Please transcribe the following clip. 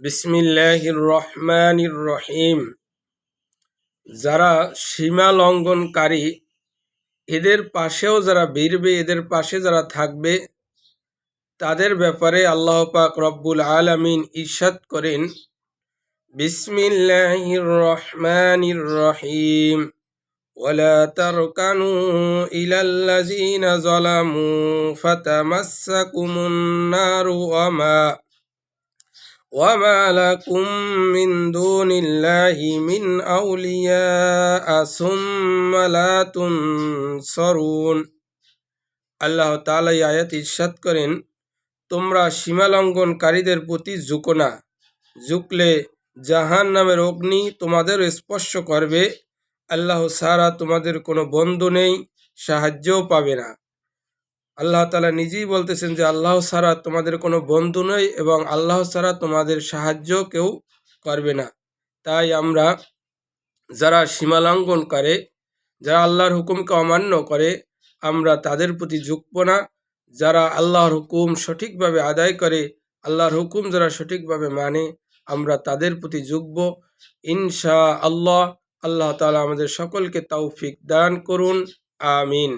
বিসমিল্লাহির রহমানির রহিম যারা সীমা লঙ্ঘনকারী এদের পাশেও যারা বীরবে এদের পাশে যারা থাকবে তাদের ব্যাপারে আল্লাহ পাক রব্বুল আলামিন ইরশাদ করেন বিসমিল্লাহির রহমানির রহিম ولا تركنوا إلى الذين ظلموا فتمسكم النار وما وما لكم من دون الله من أولياء ثم لا تنصرون আল্লাহ তাআলা এই আয়াত ইরশাদ করেন তোমরা সীমালঙ্ঘনকারীদের প্রতি ঝুঁকো না ঝুঁকলে জাহান নামের অগ্নি তোমাদের স্পর্শ করবে আল্লাহ সারা তোমাদের কোনো বন্ধু নেই সাহায্যও পাবে না আল্লাহ তালা নিজেই বলতেছেন যে আল্লাহ ছাড়া তোমাদের কোনো বন্ধু নেই এবং আল্লাহ ছাড়া তোমাদের সাহায্য কেউ করবে না। তাই আমরা যারা সীমালঙ্ঘন করে যারা আল্লাহর হুকুমকে অমান্য করে, আমরা তাদের প্রতি ঝুঁকব না। যারা আল্লাহর হুকুম সঠিকভাবে আদায় করে, আল্লাহর হুকুম যারা সঠিকভাবে মানে আমরা তাদের প্রতি ঝুঁকব। ইনশা আল্লাহ আল্লাহ তালা আমাদের সকলকে তৌফিক দান করুন। আমিন।